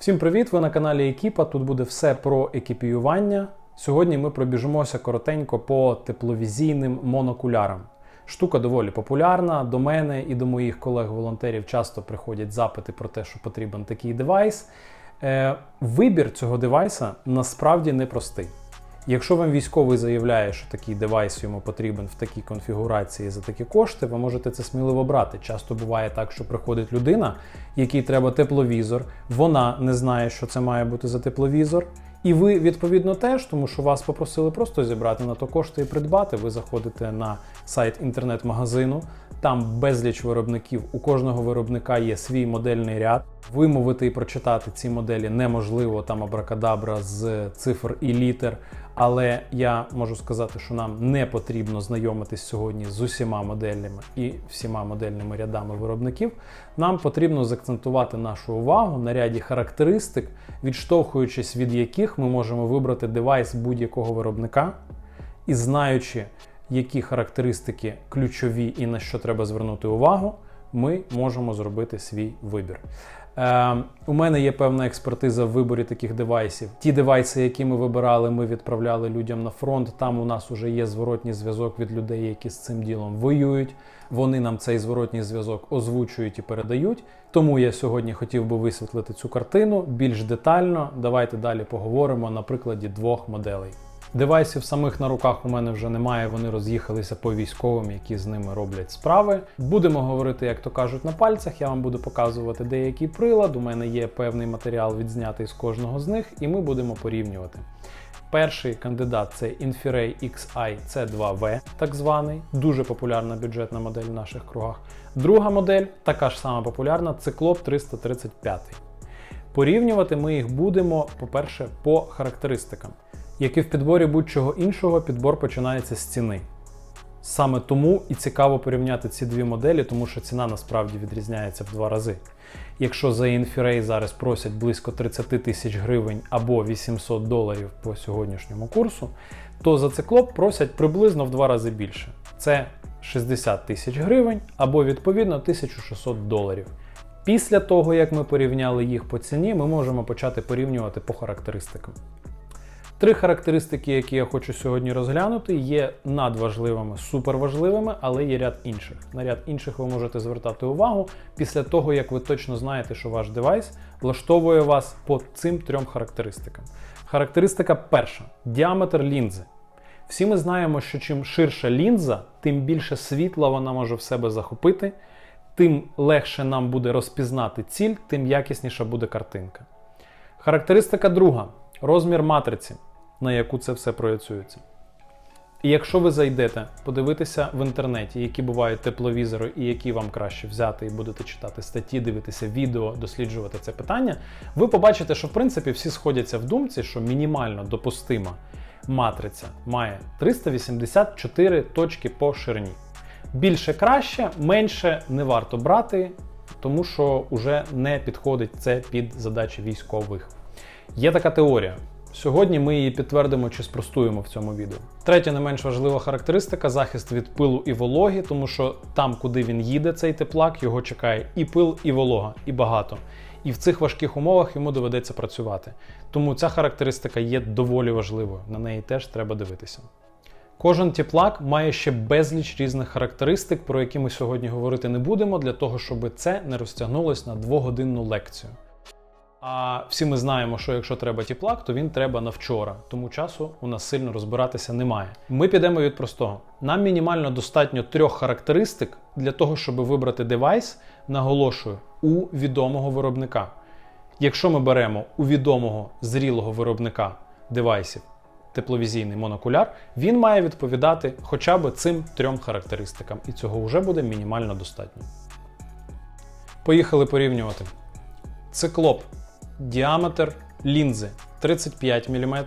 Всім привіт! Ви на каналі Екіпа. Тут буде все про екіпіювання. Сьогодні ми пробіжимося коротенько по тепловізійним монокулярам. Штука доволі популярна. До мене і до моїх колег-волонтерів часто приходять запити про те, що потрібен такий девайс. Е, вибір цього девайса насправді непростий. Якщо вам військовий заявляє, що такий девайс йому потрібен в такій конфігурації за такі кошти, ви можете це сміливо брати. Часто буває так, що приходить людина, якій треба тепловізор, вона не знає, що це має бути за тепловізор. І ви відповідно теж, тому що вас попросили просто зібрати на то кошти і придбати. Ви заходите на сайт інтернет-магазину, там безліч виробників. У кожного виробника є свій модельний ряд. Вимовити і прочитати ці моделі неможливо, там абракадабра з цифр і літер. Але я можу сказати, що нам не потрібно знайомитись сьогодні з усіма моделями і всіма модельними рядами виробників. Нам потрібно заакцентувати нашу увагу на ряді характеристик, відштовхуючись від яких ми можемо вибрати девайс будь-якого виробника і знаючи, які характеристики ключові і на що треба звернути увагу, ми можемо зробити свій вибір. Е, у мене є певна експертиза в виборі таких девайсів. Ті девайси, які ми вибирали, ми відправляли людям на фронт. Там у нас вже є зворотній зв'язок від людей, які з цим ділом воюють. Вони нам цей зворотній зв'язок озвучують і передають. Тому я сьогодні хотів би висвітлити цю картину більш детально. Давайте далі поговоримо на прикладі двох моделей. Девайсів самих на руках у мене вже немає, вони роз'їхалися по військовим, які з ними роблять справи. Будемо говорити, як то кажуть, на пальцях. Я вам буду показувати деякий прилад. У мене є певний матеріал відзнятий з кожного з них, і ми будемо порівнювати. Перший кандидат це Infiray XI C2V, так званий, дуже популярна бюджетна модель в наших кругах. Друга модель, така ж сама популярна, Циклоп 335. Порівнювати ми їх будемо, по-перше, по характеристикам. Як і в підборі будь-чого іншого, підбор починається з ціни. Саме тому і цікаво порівняти ці дві моделі, тому що ціна насправді відрізняється в два рази. Якщо за Infiray зараз просять близько 30 тисяч гривень або 800 доларів по сьогоднішньому курсу, то за циклоп просять приблизно в два рази більше. Це 60 тисяч гривень або відповідно 1600 доларів. Після того, як ми порівняли їх по ціні, ми можемо почати порівнювати по характеристикам. Три характеристики, які я хочу сьогодні розглянути, є надважливими, суперважливими, але є ряд інших. На ряд інших ви можете звертати увагу після того, як ви точно знаєте, що ваш девайс влаштовує вас по цим трьом характеристикам. Характеристика перша діаметр лінзи. Всі ми знаємо, що чим ширша лінза, тим більше світла вона може в себе захопити, тим легше нам буде розпізнати ціль, тим якісніша буде картинка. Характеристика друга розмір матриці на яку це все проєцюється. І якщо ви зайдете подивитися в інтернеті, які бувають тепловізори і які вам краще взяти, і будете читати статті, дивитися відео, досліджувати це питання, ви побачите, що в принципі всі сходяться в думці, що мінімально допустима матриця має 384 точки по ширині. Більше краще, менше не варто брати, тому що вже не підходить це під задачі військових. Є така теорія. Сьогодні ми її підтвердимо чи спростуємо в цьому відео. Третя не менш важлива характеристика захист від пилу і вологи, тому що там, куди він їде, цей теплак, його чекає і пил, і волога, і багато. І в цих важких умовах йому доведеться працювати. Тому ця характеристика є доволі важливою, на неї теж треба дивитися. Кожен теплак має ще безліч різних характеристик, про які ми сьогодні говорити не будемо, для того, щоб це не розтягнулось на двогодинну лекцію. А всі ми знаємо, що якщо треба тіплак, то він треба на вчора, тому часу у нас сильно розбиратися немає. Ми підемо від простого. Нам мінімально достатньо трьох характеристик для того, щоб вибрати девайс, наголошую, у відомого виробника. Якщо ми беремо у відомого зрілого виробника девайсів тепловізійний монокуляр, він має відповідати хоча б цим трьом характеристикам, і цього вже буде мінімально достатньо. Поїхали порівнювати. Циклоп діаметр лінзи 35 мм,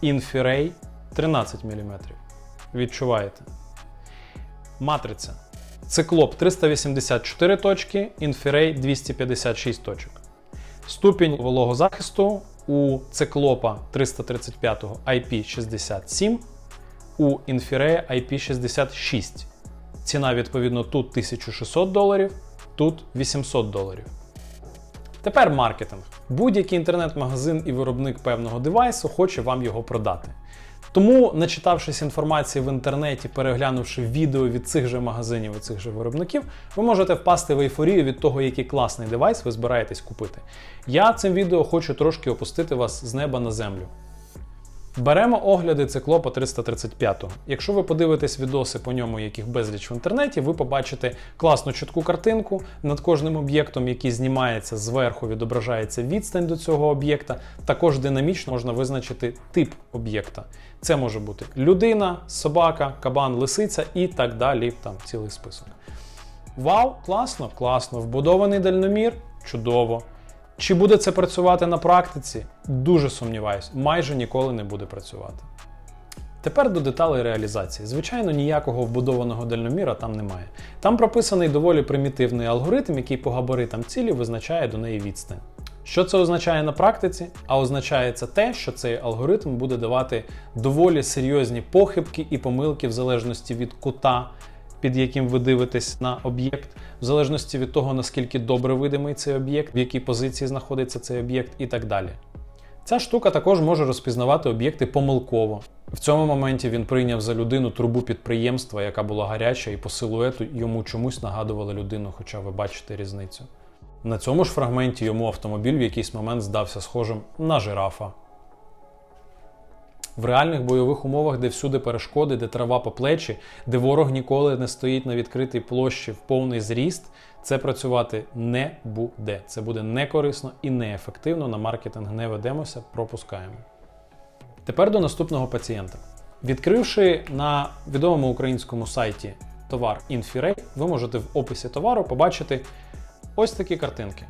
інфірей 13 мм. Відчуваєте? Матриця. Циклоп 384 точки, інфірей 256 точок. Ступінь вологозахисту у циклопа 335 IP67, у інфірея IP66. Ціна, відповідно, тут 1600 доларів, тут 800 доларів. Тепер маркетинг. Будь-який інтернет-магазин і виробник певного девайсу хоче вам його продати. Тому, начитавшись інформації в інтернеті, переглянувши відео від цих же магазинів і цих же виробників, ви можете впасти в ейфорію від того, який класний девайс ви збираєтесь купити. Я цим відео хочу трошки опустити вас з неба на землю. Беремо огляди циклопа 335. Якщо ви подивитесь відоси по ньому, яких безліч в інтернеті, ви побачите класну чітку картинку над кожним об'єктом, який знімається зверху, відображається відстань до цього об'єкта. Також динамічно можна визначити тип об'єкта. Це може бути людина, собака, кабан, лисиця і так далі. Там цілий список. Вау, класно, класно. Вбудований дальномір чудово. Чи буде це працювати на практиці? Дуже сумніваюсь, майже ніколи не буде працювати. Тепер до деталей реалізації. Звичайно, ніякого вбудованого дальноміра там немає. Там прописаний доволі примітивний алгоритм, який по габаритам цілі визначає до неї відстань. Що це означає на практиці? А означає це те, що цей алгоритм буде давати доволі серйозні похибки і помилки в залежності від кута, під яким ви дивитесь на об'єкт, в залежності від того, наскільки добре видимий цей об'єкт, в якій позиції знаходиться цей об'єкт і так далі. Ця штука також може розпізнавати об'єкти помилково. В цьому моменті він прийняв за людину трубу підприємства, яка була гаряча, і по силуету йому чомусь нагадувала людину, хоча ви бачите різницю. На цьому ж фрагменті йому автомобіль в якийсь момент здався схожим на жирафа. В реальних бойових умовах, де всюди перешкоди, де трава по плечі, де ворог ніколи не стоїть на відкритій площі в повний зріст, це працювати не буде. Це буде некорисно і неефективно. На маркетинг не ведемося, пропускаємо. Тепер до наступного пацієнта. Відкривши на відомому українському сайті товар Infiray, ви можете в описі товару побачити ось такі картинки,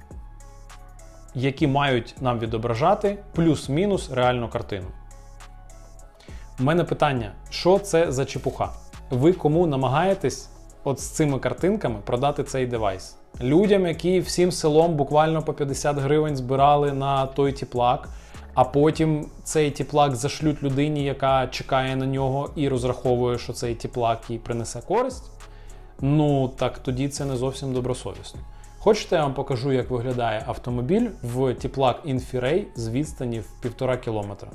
які мають нам відображати плюс-мінус реальну картину. У мене питання: що це за чепуха? Ви кому намагаєтесь от з цими картинками продати цей девайс? Людям, які всім селом буквально по 50 гривень збирали на той тіплак, а потім цей тіплак зашлють людині, яка чекає на нього і розраховує, що цей тіплак їй принесе користь. Ну так тоді це не зовсім добросовісно. Хочете, я вам покажу, як виглядає автомобіль в тіплак Infiray з відстані в півтора кілометра.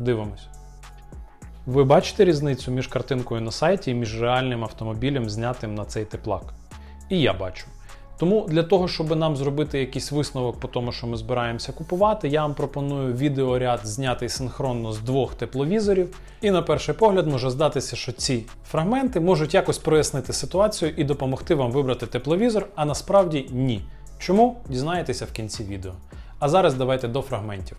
Дивимось. Ви бачите різницю між картинкою на сайті і між реальним автомобілем, знятим на цей теплак? І я бачу. Тому для того, щоб нам зробити якийсь висновок по тому, що ми збираємося купувати, я вам пропоную відеоряд знятий синхронно з двох тепловізорів. І на перший погляд може здатися, що ці фрагменти можуть якось прояснити ситуацію і допомогти вам вибрати тепловізор, а насправді ні. Чому? Дізнаєтеся в кінці відео. А зараз давайте до фрагментів.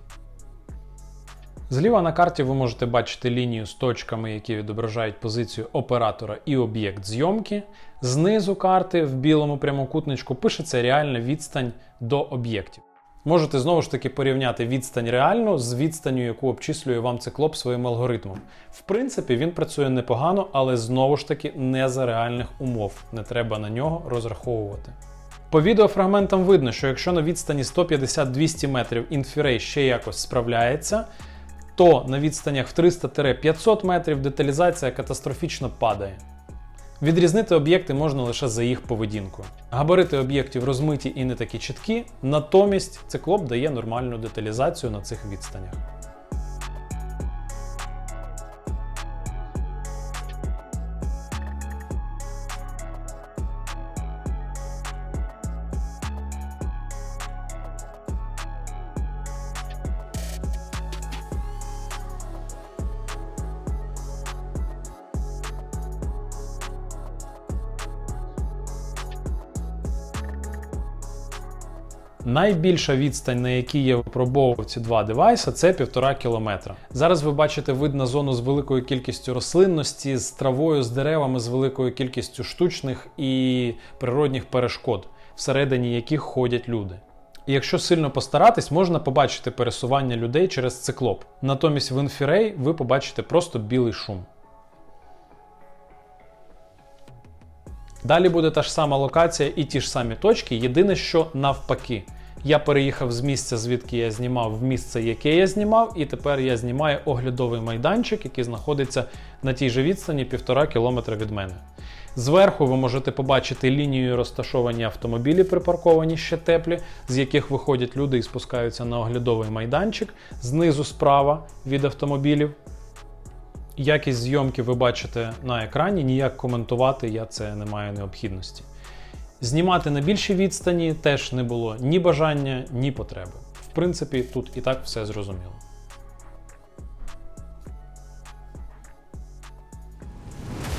Зліва на карті ви можете бачити лінію з точками, які відображають позицію оператора і об'єкт зйомки. Знизу карти в білому прямокутничку пишеться реальна відстань до об'єктів. Можете знову ж таки порівняти відстань реальну з відстанню, яку обчислює вам циклоп своїм алгоритмом. В принципі, він працює непогано, але знову ж таки не за реальних умов. Не треба на нього розраховувати. По відеофрагментам видно, що якщо на відстані 150-200 метрів інфірей ще якось справляється, то на відстанях в 300-500 метрів деталізація катастрофічно падає. Відрізнити об'єкти можна лише за їх поведінкою. Габарити об'єктів розмиті і не такі чіткі, натомість циклоп дає нормальну деталізацію на цих відстанях. Найбільша відстань, на якій я випробовував ці два девайси, це півтора кілометра. Зараз ви бачите вид на зону з великою кількістю рослинності, з травою, з деревами, з великою кількістю штучних і природних перешкод, всередині яких ходять люди. І якщо сильно постаратись, можна побачити пересування людей через циклоп. Натомість в інфірей ви побачите просто білий шум. Далі буде та ж сама локація і ті ж самі точки, єдине, що навпаки. Я переїхав з місця, звідки я знімав, в місце, яке я знімав, і тепер я знімаю оглядовий майданчик, який знаходиться на тій же відстані півтора кілометра від мене. Зверху ви можете побачити лінію розташовані автомобілі, припарковані ще теплі, з яких виходять люди і спускаються на оглядовий майданчик. Знизу справа від автомобілів. Якість зйомки ви бачите на екрані, ніяк коментувати я це не маю необхідності. Знімати на більшій відстані теж не було ні бажання, ні потреби. В принципі, тут і так все зрозуміло.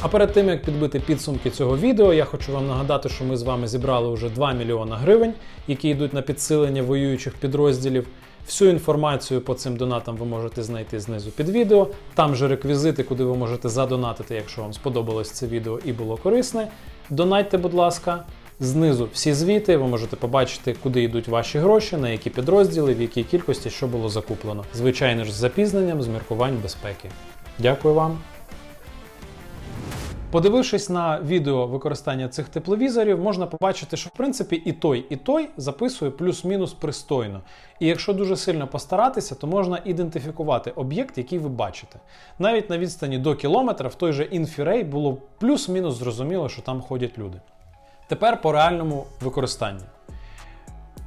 А перед тим як підбити підсумки цього відео, я хочу вам нагадати, що ми з вами зібрали вже 2 мільйона гривень, які йдуть на підсилення воюючих підрозділів. Всю інформацію по цим донатам ви можете знайти знизу під відео. Там же реквізити, куди ви можете задонатити, якщо вам сподобалось це відео і було корисне. Донатьте, будь ласка. Знизу всі звіти, ви можете побачити, куди йдуть ваші гроші, на які підрозділи, в якій кількості що було закуплено. Звичайно ж, з запізненням, з міркувань безпеки. Дякую вам. Подивившись на відео використання цих тепловізорів, можна побачити, що в принципі і той, і той записує плюс-мінус пристойно. І якщо дуже сильно постаратися, то можна ідентифікувати об'єкт, який ви бачите. Навіть на відстані до кілометра в той же інфірей було плюс-мінус зрозуміло, що там ходять люди. Тепер по реальному використанню.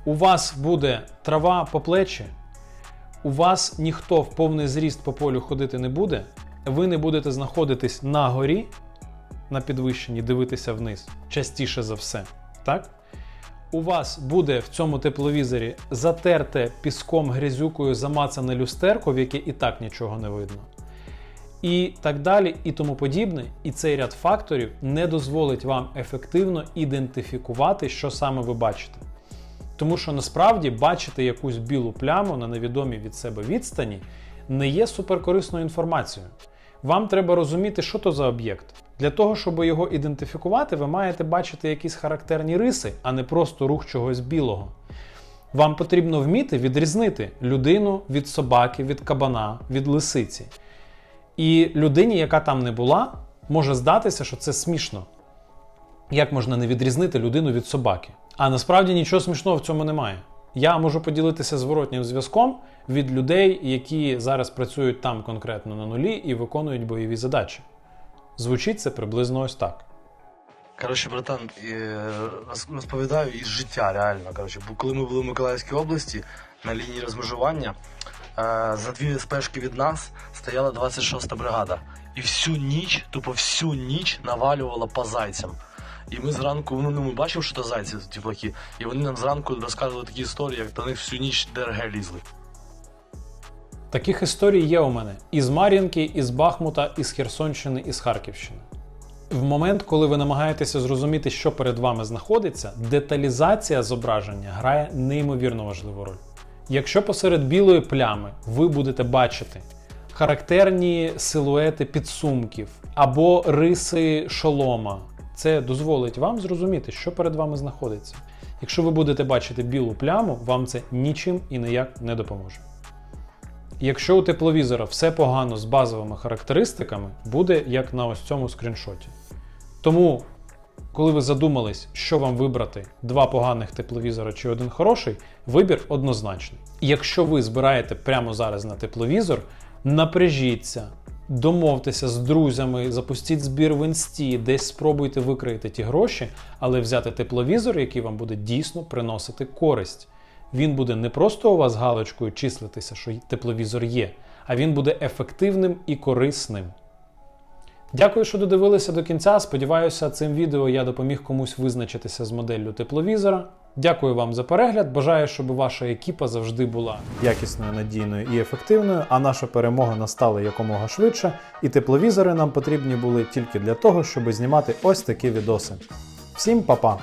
У вас буде трава по плечі, у вас ніхто в повний зріст по полю ходити не буде, ви не будете знаходитись на горі на підвищенні, дивитися вниз частіше за все. Так? У вас буде в цьому тепловізорі затерте піском грязюкою замацане люстерко, в яке і так нічого не видно. І так далі, і тому подібне. І цей ряд факторів не дозволить вам ефективно ідентифікувати, що саме ви бачите. Тому що насправді бачити якусь білу пляму на невідомій від себе відстані не є суперкорисною інформацією. Вам треба розуміти, що то за об'єкт. Для того, щоб його ідентифікувати, ви маєте бачити якісь характерні риси, а не просто рух чогось білого. Вам потрібно вміти відрізнити людину від собаки, від кабана, від лисиці. І людині, яка там не була, може здатися, що це смішно. Як можна не відрізнити людину від собаки? А насправді нічого смішного в цьому немає. Я можу поділитися зворотнім зв'язком від людей, які зараз працюють там конкретно на нулі і виконують бойові задачі. Звучить це приблизно ось так. Коротше, братан, е, розповідаю із життя реально. Коротше, бо коли ми були в Миколаївській області на лінії розмежування, е, за дві спешки від нас стояла 26-та бригада. І всю ніч, тупо всю ніч навалювала по зайцям. І ми зранку, ну, ну ми бачимо, що це зайці ті плохі, і вони нам зранку розказували такі історії, як до них всю ніч ДРГ лізли. Таких історій є у мене із Мар'їнки, із Бахмута, із Херсонщини, із Харківщини. В момент, коли ви намагаєтеся зрозуміти, що перед вами знаходиться, деталізація зображення грає неймовірно важливу роль. Якщо посеред білої плями ви будете бачити характерні силуети підсумків або риси шолома, це дозволить вам зрозуміти, що перед вами знаходиться. Якщо ви будете бачити білу пляму, вам це нічим і ніяк не допоможе. Якщо у тепловізора все погано з базовими характеристиками, буде як на ось цьому скріншоті. Тому, коли ви задумались, що вам вибрати, два поганих тепловізора чи один хороший, вибір однозначний. Якщо ви збираєте прямо зараз на тепловізор, напряжіться, домовтеся з друзями, запустіть збір в інсті, десь спробуйте викроїти ті гроші, але взяти тепловізор, який вам буде дійсно приносити користь. Він буде не просто у вас галочкою числитися, що тепловізор є, а він буде ефективним і корисним. Дякую, що додивилися до кінця. Сподіваюся, цим відео я допоміг комусь визначитися з моделлю тепловізора. Дякую вам за перегляд. Бажаю, щоб ваша екіпа завжди була якісною, надійною і ефективною, а наша перемога настала якомога швидше. І тепловізори нам потрібні були тільки для того, щоб знімати ось такі відоси. Всім па-па!